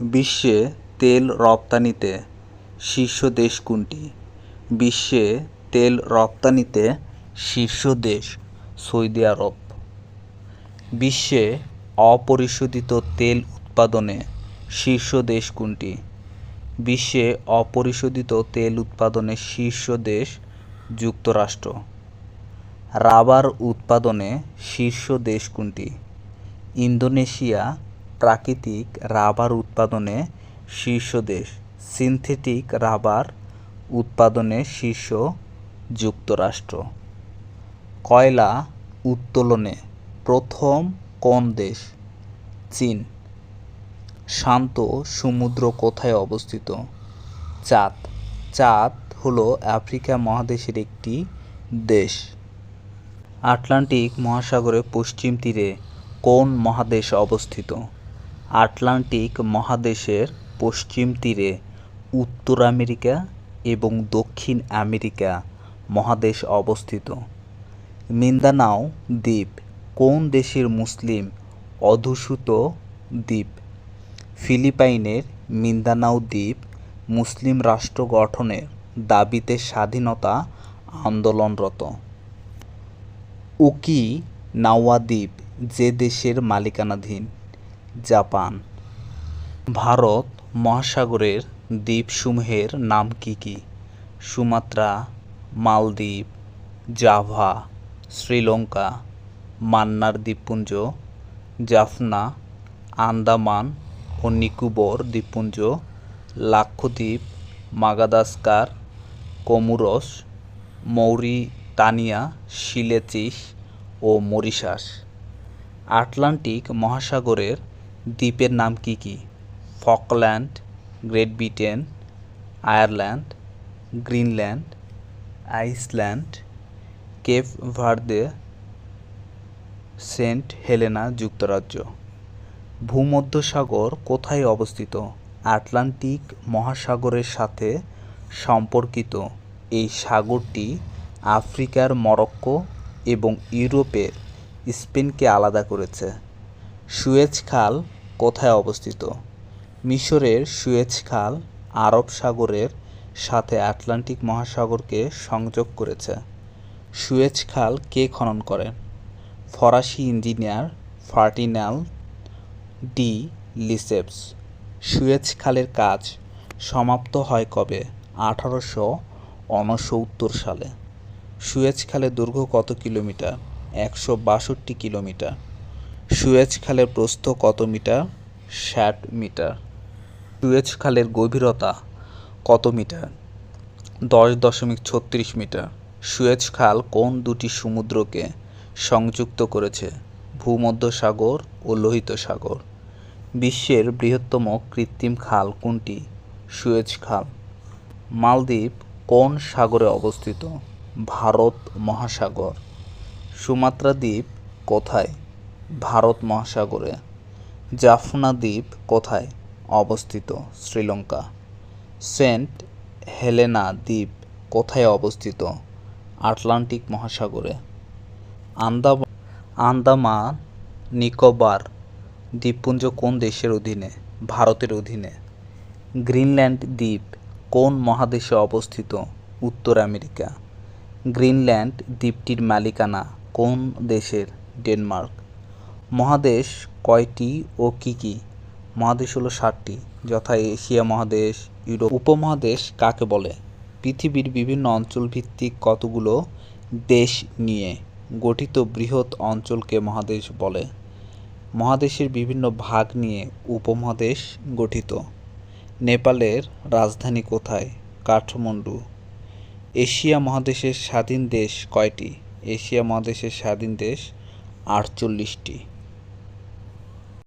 বিশ্বে তেল রপ্তানিতে শীর্ষ দেশ কোনটি? বিশ্বে তেল রপ্তানিতে শীর্ষ দেশ সৌদি আরব। বিশ্বে অপরিশোধিত তেল উৎপাদনে শীর্ষ দেশ কোনটি? বিশ্বে অপরিশোধিত তেল উৎপাদনে শীর্ষ দেশ যুক্তরাষ্ট্র। রাবার উৎপাদনে শীর্ষ দেশ কোনটি? ইন্দোনেশিয়া প্রাকৃতিক রাবার উৎপাদনে শীর্ষ দেশ। সিনথেটিক রাবার উৎপাদনে শীর্ষ যুক্তরাষ্ট্র। কয়লা উত্তোলনে প্রথম কোন দেশ? চীন। শান্ত সমুদ্র কোথায় অবস্থিত? চাঁদ। চাঁদ হলো আফ্রিকা মহাদেশের একটি দেশ। আটলান্টিক মহাসাগরের পশ্চিম তীরে কোন মহাদেশ অবস্থিত? আটলান্টিক মহাদেশের পশ্চিম তীরে উত্তর আমেরিকা এবং দক্ষিণ আমেরিকা মহাদেশ অবস্থিত। মিন্দানাও দ্বীপ, কোন দেশের মুসলিম অধ্যুষিত দ্বীপ? ফিলিপাইনের মিন্দানাও দ্বীপ, মুসলিম রাষ্ট্র গঠনের দাবিতে স্বাধীনতা আন্দোলনরত। উকি নাওয়া দ্বীপ, যে দেশের মালিকানাধীন। জাপান। ভারত মহাসাগরের দ্বীপসমূহের নাম কি কি? সুমাত্রা, মালদ্বীপ, জাভা, শ্রীলঙ্কা, মান্নার দ্বীপপুঞ্জ, জাফনা, আন্দামান ও নিকোবর দ্বীপপুঞ্জ, Lakshadweep, Madagascar, Comoros Mauritania Seychelles ও মরিশাস। আটলান্টিক মহাসাগরের দ্বীপের নাম কি কি? Falkland, Great Britain, Ireland, Greenland, Iceland, Cape Verde Saint Helena যুক্তরাজ্য। ভূমধ্যসাগর কোথায় অবস্থিত? আটলান্টিক মহাসাগরের সাথে সম্পর্কিত। এই সাগরটি আফ্রিকার মরক্কো এবং ইউরোপের স্পেনকে আলাদা করেছে। সুয়েজ খাল কোথায় অবস্থিত? মিশরের সুয়েজ খাল আরব সাগরের সাথে আটলান্টিক মহাসাগরকে সংযোগ করেছে। সুয়েজ খাল কে খনন করেন ফরাসি engineer Ferdinand de Lesseps. Suez খালের কাজ সমাপ্ত হয় কবে? আঠারোশো ঊনসত্তর সালে। সুয়েজ খালের দৈর্ঘ্য কত কিলোমিটার? একশো বাষট্টি কিলোমিটার। সুয়েজ খালের প্রস্থ কত মিটার? ষাট মিটার। সুয়েজ খালের গভীরতা কত মিটার? দশ দশমিক ছত্রিশ মিটার। সুয়েজ খাল কোন দুটি সমুদ্রকে সংযুক্ত করেছে? ভূমধ্যসাগর ও লোহিত সাগর। বিশ্বের বৃহত্তম কৃত্রিম খাল কোনটি? সুয়েজ খাল। মালদ্বীপ কোন সাগরে অবস্থিত? ভারত মহাসাগর। সুমাত্রা দ্বীপ কোথায়? ভারত মহাসাগরে। জাফনা দ্বীপ কোথায় অবস্থিত? শ্রীলঙ্কা। সেন্ট হেলেনা দ্বীপ কোথায় অবস্থিত? আটলান্টিক মহাসাগরে। আন্দামান আন্দামান, নিকোবর দ্বীপপুঞ্জ কোন দেশের অধীনে? ভারতের অধীনে। গ্রিনল্যান্ড দ্বীপ কোন মহাদেশে অবস্থিত? উত্তর আমেরিকা। গ্রিনল্যান্ড দ্বীপটির মালিকানা কোন দেশের? ডেনমার্ক। মহাদেশ কয়টি ও কি কি? মহাদেশ হলো ষাটটি যথা এশিয়া মহাদেশ, ইউরোপ। উপমহাদেশ কাকে বলে? পৃথিবীর বিভিন্ন অঞ্চল ভিত্তিক কতগুলো দেশ নিয়ে গঠিত বৃহৎ অঞ্চলকে মহাদেশ বলে। মহাদেশের বিভিন্ন ভাগ নিয়ে উপমহাদেশ গঠিত। নেপালের রাজধানী কোথায়? কাঠমান্ডু। এশিয়া মহাদেশের স্বাধীন দেশ কয়টি? এশিয়া মহাদেশের স্বাধীন দেশ আটচল্লিশটি।